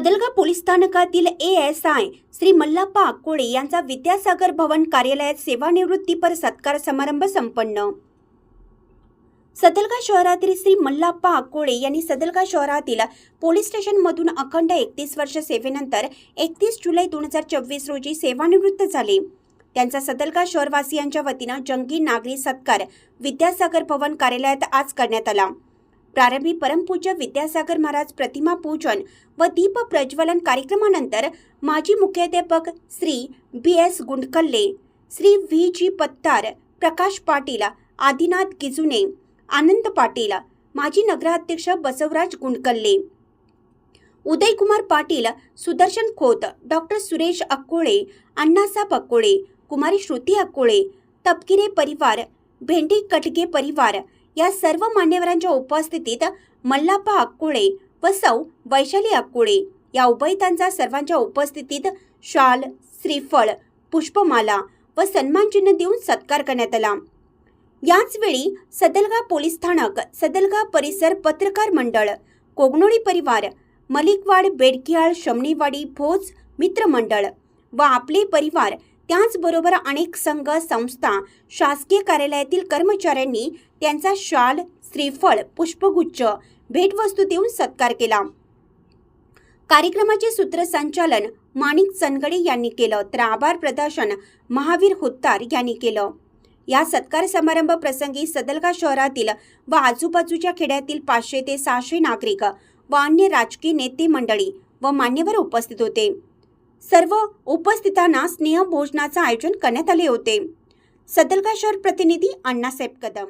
Sadalga police स्थानकातील A S I Shri Mallappa Akkole यांचा विद्यासागर भवन कार्यालयात सेवानिवृत्तीपर सत्कार समारंभ संपन्न. सदलगा शहरातील श्री मल्लाप्पा आकोळे यांनी सदलगा शहरातील पोलीस स्टेशनमधून अखंड एकतीस वर्ष सेवेनंतर एकतीस जुलै दोन हजार चोवीस रोजी सेवानिवृत्त झाले. त्यांचा सदलगा शहरवासियांच्या वतीनं जंगी नागरी सत्कार विद्यासागर भवन कार्यालयात आज करण्यात आला. प्रारंभी परमपूज्य विद्यासागर महाराज प्रतिमा पूजन व दीप प्रज्वलन कार्यक्रमानंतर माजी मुख्याध्यापक Shri B S Gundkalle Shri V G Pattar Prakash Patil Adinath Gijune Anand Patil माजी नगराध्यक्ष बसवराज गुंडकल्ले उदयकुमार पाटील सुदर्शन खोत डॉक्टर सुरेश अक्कोळे अण्णासाहेब अक्कोळे कुमारी श्रुती अक्कोळे तपकिरे परिवार भेंडी कटगे परिवार या सर्व मान्यवरांच्या उपस्थितीत मल्लाप्पा अक्कुळे व सौ वैशाली अक्कुळे या उभयतांचा सर्वांच्या उपस्थितीत शाल श्रीफळ पुष्पमाला व सन्मानचिन्ह देऊन सत्कार करण्यात आला. याचवेळी सदलगा पोलीस स्थानक सदलगा परिसर पत्रकार मंडळ कोगनोळी परिवार मलिकवाड बेडकियाळ शमणीवाडी भोज मित्रमंडळ व आपले परिवार त्याचबरोबर अनेक संघ संस्था शासकीय कार्यालयातील कर्मचाऱ्यांनी त्यांचा शाल श्रीफळ पुष्पगुच्छ भेटवस्तू देऊन सत्कार केला. कार्यक्रमाचे सूत्रसंचालन माणिक चनगडे यांनी केलं तर आभार प्रदर्शन महावीर होत्तार यांनी केलं. या सत्कार समारंभ प्रसंगी सदलगा शहरातील व आजूबाजूच्या खेड्यातील पाचशे ते सहाशे नागरिक व अन्य राजकीय नेते मंडळी व मान्यवर उपस्थित होते. सर्व उपस्थितांना स्नेह भोजनाचं आयोजन करण्यात आले होते. सदलगा शहर प्रतिनिधी अण्णासाहेब कदम.